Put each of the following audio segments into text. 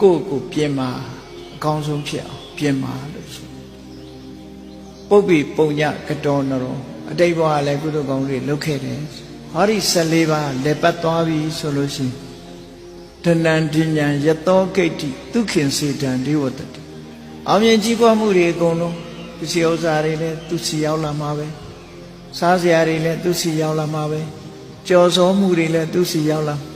ကိုယ့်ကိုပြင်မာအကောင်းဆုံးဖြစ်အောင်ပြင်မာလို့ဆိုပုပ္ပိပုံညကတော်နရောအတိတ်ဘဝလည်းကုသိုလ်ကောင်းတွေလုပ်ခဲ့တယ်ဟောဒီ14ပါးလက်ပတ်သွားပြီဆိုလို့ရှိရင်တဏ္ဍဉ္ဉံယတောဂိတ္တိဒုခင်စေတံဒီဝတ္တတိအောင်မြင်ကြီးပွားမှုတွေအကုန်လုံးပစ္စည်းဥစ္စာတွေလည်းသူစီရောက်လာမှာပဲစားစရာတွေလည်းသူစီရောက်လာမှာပဲကြော်စောမှုတွေလည်းသူစီရောက်လာမှာ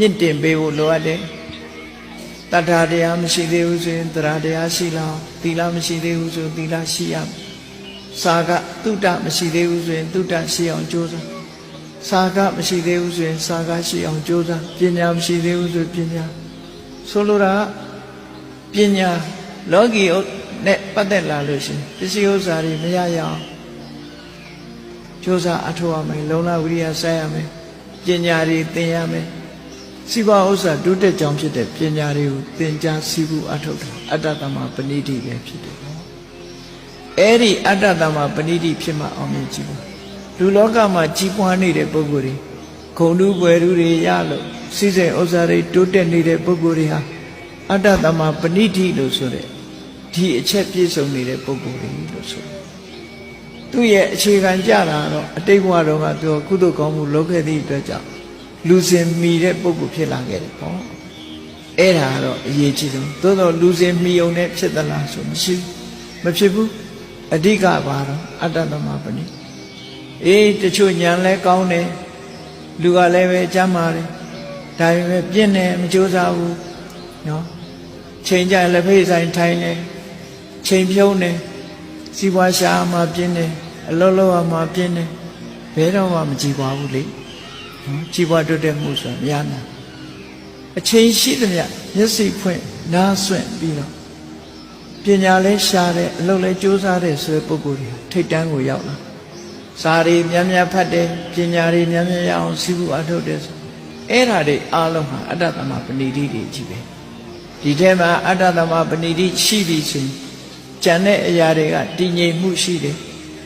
မြင့်တင်ပေးဖို့လိုအပ်တယ်တတ္ထာတရားမရှိသေးဘူးဆိုရင်တရားတရားရှိလားသီလမရှိသေးဘူးဆိုသီလရှိရမယ်စာကတုဒ္ဒမရှိသေးဘူးဆိုရင်တုဒ္ဒရှိအောင်ကြိုးစားစာကမရှိသေးဘူးဆိုရင်စာကရှိအောင်ကြိုးစားပညာမရှိသေးဘူးဆိုပညာဆိုလိုတာကပညာလောကီနဲ့ပတ်သက်လာလို့ရှိရင်ပစ္စည်းဥစ္စာတွေမရရအောင်ကြိုးစားအထောက်အမယ်လုံလဝိရိယစိုက်ရမယ်ပညာတွေသင်ရမယ် စီပါဥစ္စာဒုတက်ကြောင့်ဖြစ်တဲ့ပညာတွေကိုသင်ကြားစီးပူးအထောက်တာအတ္တသမပဏိတိပဲဖြစ်တယ်နော်အဲ့ဒီအတ္တသမပဏိတိဖြစ်မှအောင်မြင်ကြည့်ပါလူလောကမှာကြီးပွားနေတဲ့ပုဂ္ဂိုလ်တွေဂုံတူးပွဲတူးတွေရလို့စီစဉ်ဥစ္စာတွေတိုးတက်နေတဲ့ပုဂ္ဂိုလ်တွေဟာအတ္တသမပဏိတိလို့ဆိုတဲ့ဒီအချက်ပြည့်စုံနေတဲ့ပုဂ္ဂိုလ်တွေလို့ဆိုတယ်သူ့ရဲ့အခြေခံကြတာတော့အတိတ်ဘဝတော့ကသူကုသိုလ်ကောင်းမှုလုပ်ခဲ့သည့်အတွက်ကြောင့် လူစင်မီတဲ့ပုဂ္ဂိုလ်ဖြစ်လာခဲ့တယ်ပေါ့အဲ့ဒါကတော့အရေးကြီးဆုံးသို့တော့လူစင်မီုံနဲ့ဖြစ်သလားဆိုမရှိဘူးမဖြစ်ဘူးအဓိကပါတော့အတ္တသမပဏိအေးတချို့ညာလဲကောင်းတယ်လူကလည်းပဲကြမ်းပါတယ်ဒါပေမဲ့ပြင်းတယ်မကြိုးစားဘူးနော်ချိန်ကြလက်ဖေးဆိုင်ထိုင်တယ်ချိန်ဖြုံးတယ်စီးပွားရှာမှပြင်းတယ်အလုံးလုံးမှပြင်းတယ်ဘယ်တော့မှမကြည်ပါဘူးလေနော် ကြည်ပွားတိုးတက်မှုဆိုတာမရနိုင်အချိန်ရှိသမျှမျက်စိဖွင့်နားဆွင့်ပြီးတော့ပညာလဲရှားတယ်အလုပ်လဲကြိုးစားတယ်ဆိုတဲ့ပုဂ္ဂိုလ်တွေထိတ်တန်းကိုရောက်လာစာရီများများဖတ်တယ်ပညာတွေများများရအောင်စီးပူအထုတ်တယ်ဆိုအဲ့ဓာတွေအားလုံးဟာအတ္တသမပဏိတိတွေကြီးပဲဒီထဲမှာအတ္တသမပဏိတိရှိပြီဆိုရင်ကြံတဲ့အရာတွေကတည်ငြိမ်မှုရှိတယ်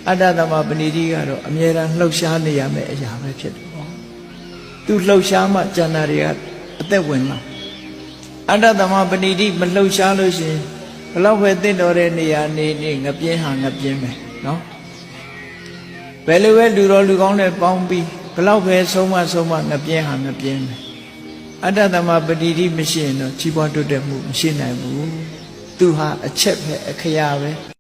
အတ္တသမပဏိတိကတော့အမြဲတမ်းလှုပ်ရှားနေရမယ့်အရာပဲဖြစ်တယ်ပေါ့ သူလှုပ်ရှားမှကြံတာတွေကအသက်ဝင်လာအတ္တသမပဏိတိမလှုပ်ရှားလို့ရှိရင်ဘလောက်ပဲတင့်တော်တဲ့နေရာနေနေငပြင်းဟာငပြင်းပဲနော်ဘယ်လိုပဲလူတော်လူကောင်းနဲ့ပေါင်းပြီးဘလောက်ပဲဆုံးမဆုံးမငပြင်းဟာငပြင်းပဲအတ္တသမပဏိတိမရှိရင်တော့ကြီးပွားတိုးတက်မှုမရှိနိုင်ဘူးသူဟာအချက်ပဲအခရာပဲ